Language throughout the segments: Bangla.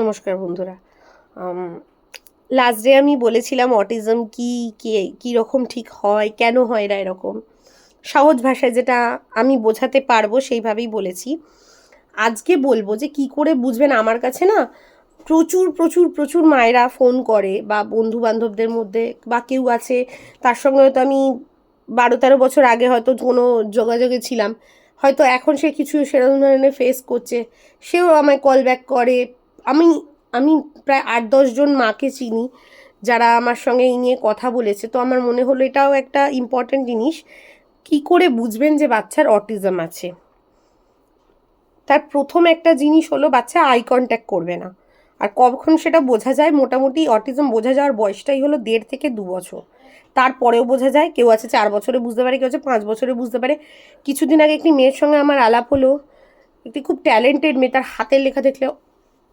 নমস্কার বন্ধুরা। লাস্ট ডে আমি বলেছিলাম অটিজম কি কি, কীরকম ঠিক হয়, কেন হয় না এরকম। সহজ ভাষায় যেটা আমি বোঝাতে পারব সেইভাবেই বলেছি। আজকে বলব যে কি করে বুঝবেন আমার কাছে না, প্রচুর প্রচুর প্রচুর মায়েরা ফোন করে বা বন্ধু বান্ধবদের মধ্যে বা কেউ আছে, তার সঙ্গে হয়তো আমি বারো তেরো বছর আগে হয়তো কোনো যোগাযোগে ছিলাম। হয়তো এখন সে কিছু সেরকম ধরনের ফেস করছে, সেও আমায় কল ব্যাক করে। আমি আমি প্রায় আট দশজন মাকে চিনি যারা আমার সঙ্গে এই নিয়ে কথা বলেছে। তো আমার মনে হলো এটাও একটা ইম্পর্ট্যান্ট জিনিস। কি করে বুঝবেন যে বাচ্চার অটিজম আছে? তার প্রথম একটা জিনিস হলো বাচ্চা আই কন্ট্যাক্ট করবে না। আর কখন সেটা বোঝা যায়, মোটামুটি অটিজম বোঝা যাওয়ার বয়সটাই হলো দেড় থেকে দু বছর। তারপরেও বোঝা যায়, কেউ আছে চার বছরে বুঝতে পারে, কেউ আছে পাঁচ বছরে বুঝতে পারে। কিছুদিন আগে একটি মেয়ের সঙ্গে আমার আলাপ হলো। একটি খুব ট্যালেন্টেড মেয়ে, তার হাতের লেখা দেখলে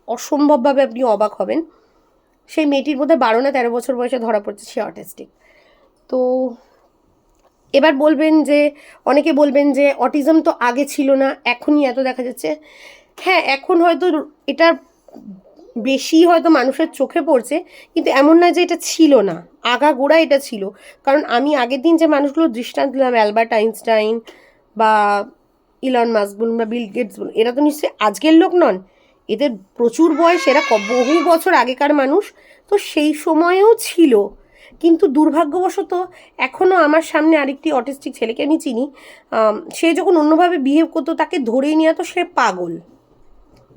অসম্ভবভাবে আপনি অবাক হবেন। সেই মেয়েটির মধ্যে বারো না তেরো বছর বয়সে ধরা পড়ছে সে অটিস্টিক। তো এবার বলবেন যে, অনেকে বলবেন যে, অটিজম তো আগে ছিল না, এখনই এত দেখা যাচ্ছে। হ্যাঁ এখন হয়তো এটা বেশি হয়তো মানুষের চোখে পড়ছে, কিন্তু এমন না যে এটা ছিল না, আগাগোড়া এটা ছিল। কারণ আমি আগের দিন যে মানুষগুলো দৃষ্টান্ত দিলাম, অ্যালবার্ট আইনস্টাইন বা ইলন মাস্ক বলুন বা বিল গেটস বলুন, এরা তো নিশ্চয়ই আজকের লোক নন। এদের প্রচুর বয়স, এরা বহু বছর আগেকার মানুষ, তো সেই সময়েও ছিল। কিন্তু দুর্ভাগ্যবশত এখনও আমার সামনে আরেকটি অটিস্টিক ছেলেকে আমি চিনি সে যখন অন্যভাবে বিহেভ করতো, তাকে ধরেই নিয়ে তো সে পাগল।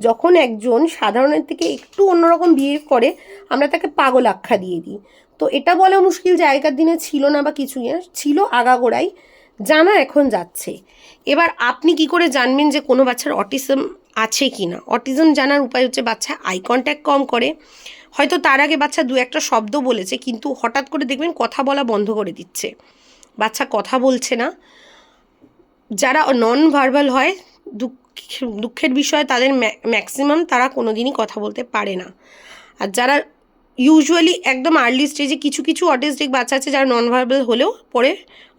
যখন একজন সাধারণের থেকে একটু অন্যরকম বিহেভ করে, আমরা তাকে পাগল আখ্যা দিয়ে দিই। তো এটা বলা মুশকিল যে আগেকার দিনে ছিল না বা কিছুই না ছিল আগাগোড়াই, জানা এখন যাচ্ছে। এবার আপনি কি করে জানবেন যে কোনো বাচ্চার অটিজম আছে কি না অটিজম জানার উপায় হচ্ছে বাচ্চা আই কন্ট্যাক্ট কম করে। হয়তো তার আগে বাচ্চা দু একটা শব্দ বলেছে, কিন্তু হঠাৎ করে দেখবেন কথা বলা বন্ধ করে দিচ্ছে। বাচ্চা কথা বলছে না। যারা নন ভার্বাল হয়, দুঃখ, দুঃখের বিষয়ে তাদের ম্যাক্সিমাম তারা কোনো দিনই কথা বলতে পারে না। আর যারা ইউজুয়ালি একদম আর্লি স্টেজে কিছু কিছু অটিস্টিক বাচ্চা আছে যারা নন ভার্বাল হলেও পরে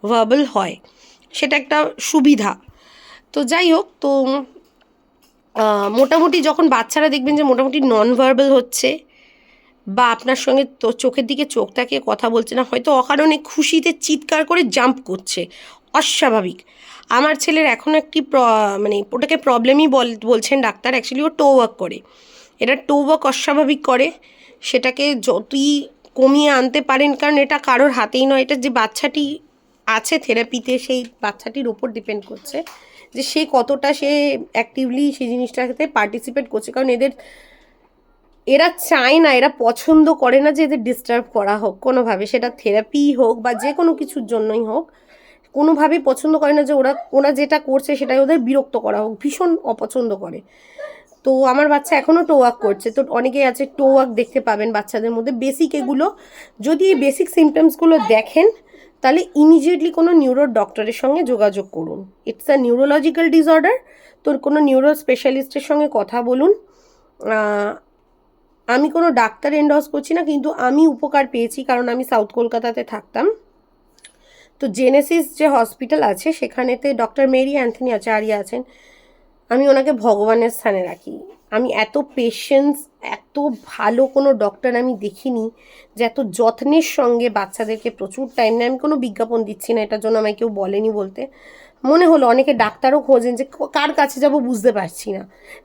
ভার্বাল হয়। সেটা একটা সুবিধা। তো যাই হোক, তো মোটামুটি যখন বাচ্চারা দেখবেন যে মোটামুটি নন ভার্বাল হচ্ছে বা আপনার সঙ্গে তো চোখের দিকে চোখ তাকিয়ে কথা বলছে না, হয়তো অকারণে খুশিতে চিৎকার করে জাম্প করছে। অস্বাভাবিক। আমার ছেলের এখন একটি প্র মানে ওটাকে প্রবলেমই বল বলছেন ডাক্তার অ্যাকচুয়ালি ও টো ওয়ার্ক করে। এটা টো ওয়ার্ক অস্বাভাবিক করে। সেটাকে যতই কমিয়ে আনতে পারেন, কারণ এটা কারোর হাতেই নয়, এটা যে বাচ্চাটি আছে থেরাপিতে সেই বাচ্চাটির ওপর ডিপেন্ড করছে। যে সে কতটা সে অ্যাক্টিভলি সেই জিনিসটাতে পার্টিসিপেট করছে। কারণ এদের, এরা চায় না, এরা পছন্দ করে না যে এদের ডিস্টার্ব করা হোক। কোনোভাবে সেটা থেরাপি হোক বা যে কোনো কিছুর জন্যই হোক, কোনোভাবেই পছন্দ করে না যে ওরা ওরা যেটা করছে সেটাই ওদের বিরক্ত করা হোক, ভীষণ অপছন্দ করে। তো আমার বাচ্চা এখনও টো ওয়াক করছে। তো অনেকেই আছে টো ওয়াক দেখতে পাবেন বাচ্চাদের মধ্যে। বেসিক এগুলো, যদি এই বেসিক সিমটমসগুলো দেখেন তাহলে ইমিডিয়েটলি কোনো নিউরো ডক্টরের সঙ্গে যোগাযোগ করুন। ইটস আ নিউরোলজিক্যাল ডিসঅর্ডার তোর কোনো নিউরো স্পেশালিস্টের সঙ্গে কথা বলুন। আমি কোনো ডাক্তার এন্ডস করছি না, কিন্তু আমি উপকার পেয়েছি কারণ আমি সাউথ কলকাতাতে থাকতাম। তো জেনেসিস যে হসপিটাল আছে, সেখানেতে ডক্টর মেরি অ্যান্থনি আচার্য আছেন। আমি ওনাকে ভগবানের স্থানে রাখি। আমি এত পেশেন্স এত ভালো কোনো ডক্টর আমি দেখিনি যে এত যত্নের সঙ্গে বাচ্চাদেরকে প্রচুর টাইম নেয়। আমি কোনো বিজ্ঞাপন দিচ্ছি না, এটার জন্য আমায় কেউ বলেনি বলতে। মনে হলো অনেকে ডাক্তারও খোঁজেন যে কার কাছে যাব বুঝতে পারছি না।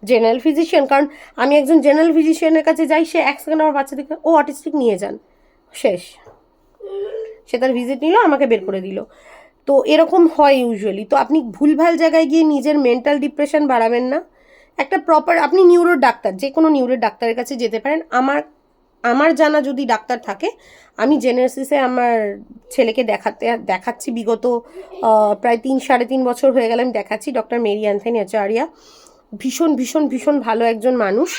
জেনারেল ফিজিশিয়ান কারণ আমি একজন জেনারেল ফিজিশিয়ানের কাছে যাই, সে এক সেকেন্ড আমার বাচ্চাদেরকে, ও অটিস্টিক নিয়ে যান। শেষ। সে তার ভিজিট নিল, আমাকে বের করে দিল। তো এরকম হয় ইউজুয়ালি তো আপনি ভুলভাল জায়গায় গিয়ে নিজের মেন্টাল ডিপ্রেশন বাড়াবেন না। একটা প্রপার আপনি নিউরোর ডাক্তার যে কোনো নিউরোর ডাক্তারের কাছে যেতে পারেন। আমার আমার জানা যদি ডাক্তার থাকে, আমি জেনেসিসে আমার ছেলেকে দেখাতে, দেখাচ্ছি বিগত প্রায় তিন, সাড়ে তিন বছর হয়ে গেলে আমি দেখাচ্ছি ডক্টর মেরি অ্যান্থনি আচারিয়া। ভীষণ ভীষণ ভীষণ ভালো একজন মানুষ।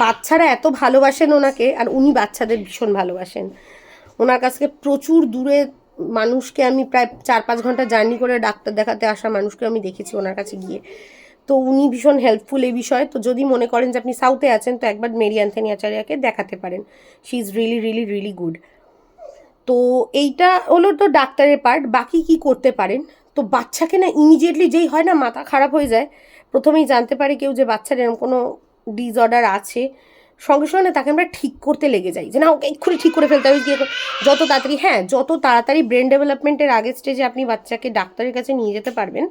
বাচ্চারা এত ভালোবাসেন ওনাকে, আর উনি বাচ্চাদের ভীষণ ভালোবাসেন। ওনার কাছ থেকে প্রচুর দূরে মানুষকে আমি প্রায় চার, পাঁচ ঘণ্টা জার্নি করে ডাক্তার দেখাতে আসা মানুষকে আমি দেখেছি ওনার কাছে গিয়ে। তো উনি ভীষণ হেল্পফুল এই বিষয়ে। তো যদি মনে করেন যে আপনি সাউথে আছেন, তো একবার মেরি অ্যান্থনি আচার্যকে দেখাতে পারেন। She is really really really good তো এইটা হলো তো ডাক্তারের পার্ট বাকি কি করতে পারেন? তো বাচ্চাকে না ইমিডিয়েটলি যেই হয় না, মাথা খারাপ হয়ে যায়, প্রথমেই জানতে পারে কেউ যে বাচ্চার এরকম কোনো ডিসঅর্ডার আছে। সঙ্গে সঙ্গে তাকে আমরা ঠিক করতে লেগে যাই, যে না, ওকে এক্ষুনি ঠিক করে ফেলতে হবে, গিয়ে যত তাড়াতাড়ি হ্যাঁ যত তাড়াতাড়ি ব্রেন ডেভেলপমেন্টের আগের স্টেজে আপনি বাচ্চাকে ডাক্তারের কাছে নিয়ে যেতে পারবেন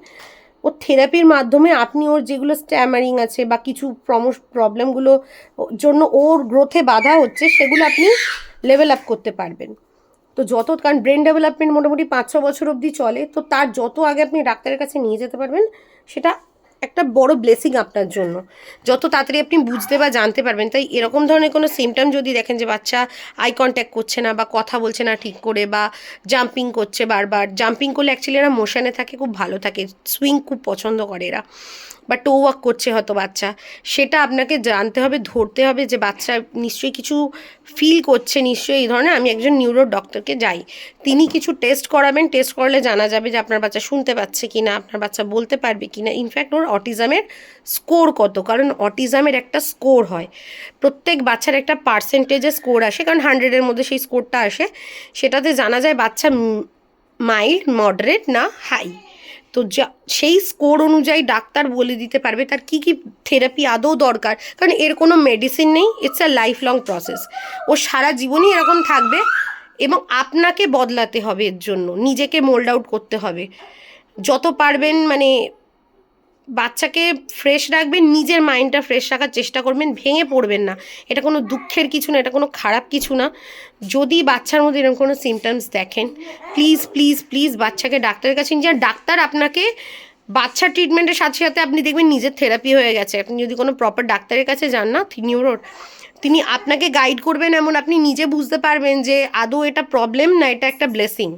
ও থেরাপির মাধ্যমে আপনি ওর যেগুলো স্ট্যামারিং আছে বা কিছু প্রমোশ প্রবলেমগুলো জন্য ওর গ্রোথে বাধা হচ্ছে, সেগুলো আপনি লেভেল আপ করতে পারবেন। তো যত, কারণ ব্রেন ডেভেলপমেন্ট মোটামুটি পাঁচ ছ বছর অবধি চলে, তো তার যত আগে আপনি ডাক্তারের কাছে নিয়ে যেতে পারবেন, সেটা একটা বড় ব্লেসিং আপনার জন্য। যত তাড়াতাড়ি আপনি বুঝতে বা জানতে পারবেন, তাই এরকম ধরনের কোনো সিমটম যদি দেখেন যে বাচ্চা আই কন্ট্যাক্ট করছে না বা কথা বলছে না ঠিক করে বা জাম্পিং করছে বারবার জাম্পিং করলে অ্যাকচুয়ালি এরা মোশনে থাকে, খুব ভালো থাকে সুইং খুব পছন্দ করে এরা। বা টো ওয়াক করছে হয়তো বাচ্চা, সেটা আপনাকে জানতে হবে, ধরতে হবে যে বাচ্চা নিশ্চয়ই কিছু ফিল করছে, নিশ্চয়ই এই ধরনের, আমি একজন নিউরো ডক্টরকে যাই। তিনি কিছু টেস্ট করাবেন টেস্ট করলে জানা যাবে যে আপনার বাচ্চা শুনতে পাচ্ছে কি না আপনার বাচ্চা বলতে পারবে কি না ইনফ্যাক্ট ওর অটিজমের স্কোর কত? কারণ অটিজমের একটা স্কোর হয়। প্রত্যেক বাচ্চার একটা পার্সেন্টেজে স্কোর আসে, কারণ হান্ড্রেডের মধ্যে সেই স্কোরটা আসে। সেটাতে জানা যায় বাচ্চা মাইল্ড মডারেট না হাই তো যা, সেই স্কোর অনুযায়ী ডাক্তার বলে দিতে পারবে তার কী কী থেরাপি আদৌ দরকার। কারণ এর কোনো মেডিসিন নেই it's a life long process ও সারা জীবনই এরকম থাকবে এবং আপনাকে বদলাতে হবে এর জন্য। নিজেকে মোল্ড আউট করতে হবে। যত পারবেন মানে বাচ্চাকে ফ্রেশ রাখবেন, নিজের মাইন্ডটা ফ্রেশ রাখার চেষ্টা করবেন, ভেঙে পড়বেন না। এটা কোনো দুঃখের কিছু না, এটা কোনো খারাপ কিছু না। যদি বাচ্চার মধ্যে এরকম কোনো সিমটমস দেখেন প্লিজ প্লিজ প্লিজ বাচ্চাকে ডাক্তারের কাছে নিয়ে ডাক্তার আপনাকে বাচ্চা ট্রিটমেন্টের সাথে সাথে আপনি দেখবেন নিজের থেরাপি হয়ে গেছে। আপনি যদি কোনো প্রপার ডাক্তারের কাছে যান না নিউরোর তিনি আপনাকে গাইড করবেন এমন, আপনি নিজে বুঝতে পারবেন যে আদৌ এটা প্রবলেম না, এটা একটা ব্লেসিং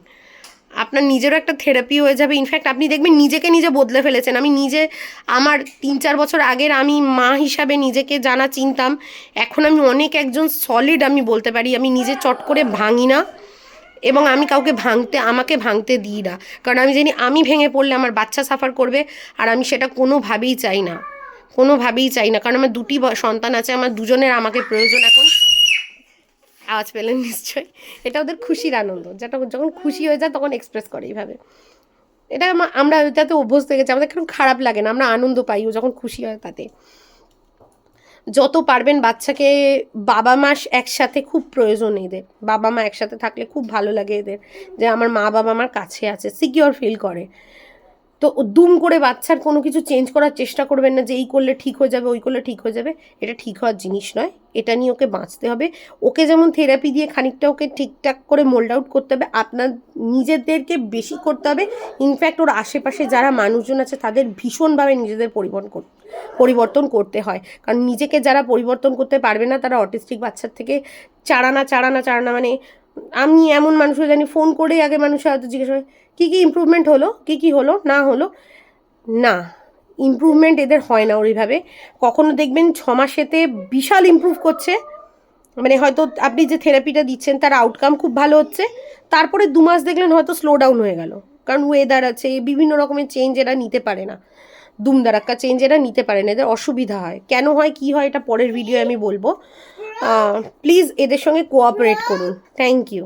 আপনার নিজেরও একটা থেরাপি হয়ে যাবে। ইনফ্যাক্ট আপনি দেখবেন নিজেকে নিজে বদলে ফেলেছেন। আমি নিজে, আমার তিন চার বছর আগের আমি মা হিসাবে নিজেকে জানা চিনতাম। এখন আমি অনেক একজন সলিড আমি বলতে পারি। আমি নিজে চট করে ভাঙি না এবং আমি কাউকে ভাঙতে, আমাকে ভাঙতে দিই না। কারণ আমি জানি আমি ভেঙে পড়লে আমার বাচ্চা সাফার করবে আর আমি সেটা কোনোভাবেই চাই না। কোনোভাবেই চাই না। কারণ আমার দুটি সন্তান আছে, আমার দুজনের আমাকে প্রয়োজন এখন। আওয়াজ পেলেন নিশ্চয়ই। এটা ওদের খুশির আনন্দ। যেটা যখন খুশি হয়ে যায়, তখন এক্সপ্রেস করে এইভাবে। এটা আমা- আমরা এটাতে অভ্যস্ত হয়ে গেছি, আমাদের কোনো খারাপ লাগে না? আমরা আনন্দ পাই ও যখন খুশি হয় তাতে। যত পারবেন বাচ্চাকে বাবা মা একসাথে খুব প্রয়োজন এদের। বাবা মা একসাথে থাকলে খুব ভালো লাগে এদের। যে আমার মা বাবা আমার কাছে আছে সিকিওর ফিল করে। তো দুম করে বাচ্চার কোনো কিছু চেঞ্জ করার চেষ্টা করবেন না যে এই করলে ঠিক হয়ে যাবে, ওই করলে ঠিক হয়ে যাবে। এটা ঠিক হওয়ার জিনিস নয়। এটা নিয়ে ওকে বাঁচতে হবে। ওকে যেমন থেরাপি দিয়ে খানিকটা ওকে ঠিকঠাক করে মোল্ড আউট করতে হবে। আপনার নিজেদেরকে বেশি করতে হবে। ইনফ্যাক্ট ওর আশেপাশে যারা মানুষজন আছে, তাদের ভীষণভাবে নিজেদের পরিবর্তন পরিবর্তন করতে হয়। কারণ নিজেকে যারা পরিবর্তন করতে পারবে না, তারা অটিস্টিক বাচ্চার থেকে চারানা চারানা চারানা মানে আমি এমন মানুষও জানি ফোন করেই আগে মানুষ হয়তো জিজ্ঞেস করে, কী কী ইমপ্রুভমেন্ট হলো? কী কী হলো? না হলো? না ইমপ্রুভমেন্ট এদের হয় না ওইভাবে কখনো দেখবেন ছ মাসেতে বিশাল ইমপ্রুভ করছে। মানে হয়তো আপনি যে থেরাপিটা দিচ্ছেন, তার আউটকাম খুব ভালো হচ্ছে। তারপরে দু মাস দেখলেন হয়তো স্লো ডাউন হয়ে গেল। কারণ ওয়েদার আছে, বিভিন্ন রকমের চেঞ্জ এরা নিতে পারে না। দুম দুমদারাক্কা চেঞ্জ এরা নিতে পারে না, এদের অসুবিধা হয়। কেন হয়, কি হয়, এটা পরের ভিডিও আমি বলব। প্লিজ এদের সঙ্গে কোঅপারেট করুন। Thank you